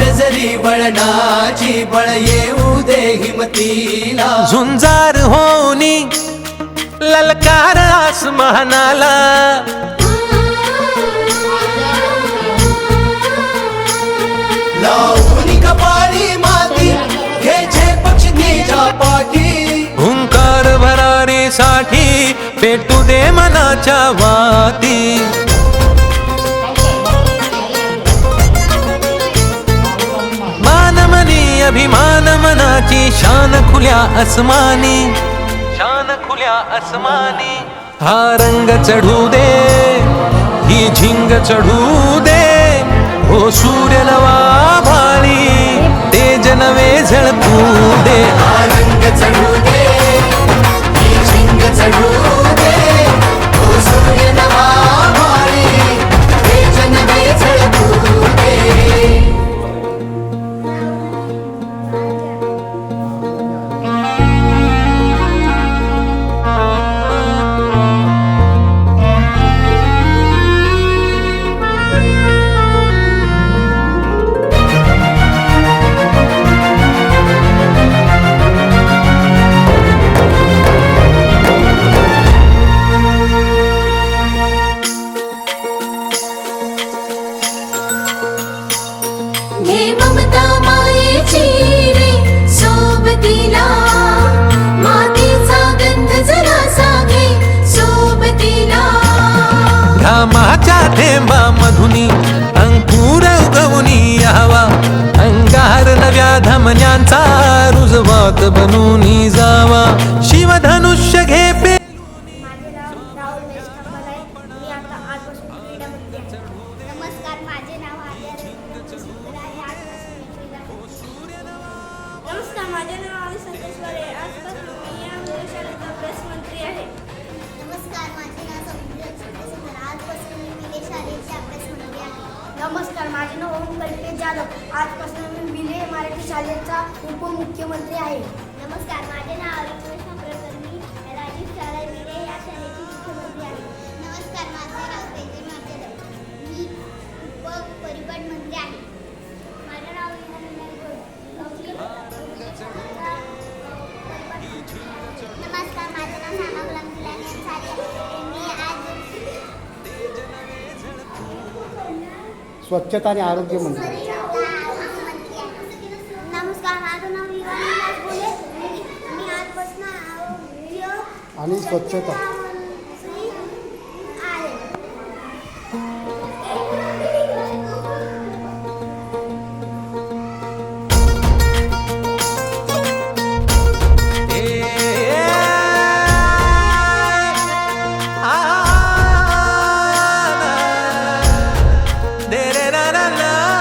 विजयाची बळ येऊ दे हिमतीला. झुंजार होनी ललकार आसमानाला. लावून कपाळी माती घ्यायचे पक्ष तिच्या पाठी. हुंकार भरारीसाठी पेटू दे मनाच्या वाती. अभिमान मनाची शान खुल्या अस्मानी शान खुल्या अस्मानी हा रंग चढू दे ही झिंग चढू दे. हो सूर्य नवा भाळी तेज नवे झळकू दे. हा रंग चढू अंकुर उगवनी यावा अंगार नव्या धमन्यांचा रुजवात बनूनी जावा. शिवधनुष्य घे पे माझे नाव राहुल मेश्रापल आहे मी आहे. आजपासून या प्रेस मंत्री आहे. नमस्कार माझे नाव नमस्कार माझे नाव ओम कल्पेश जाधव. आजपासून मी विले मराठी शाळेचा उपमुख्यमंत्री आहे. नमस्कार माझे नाव स्वच्छता आणि आरोग्य मंत्री. नमस्कार माझं नाव बोले. मी आजपासून आणि स्वच्छता. that I love.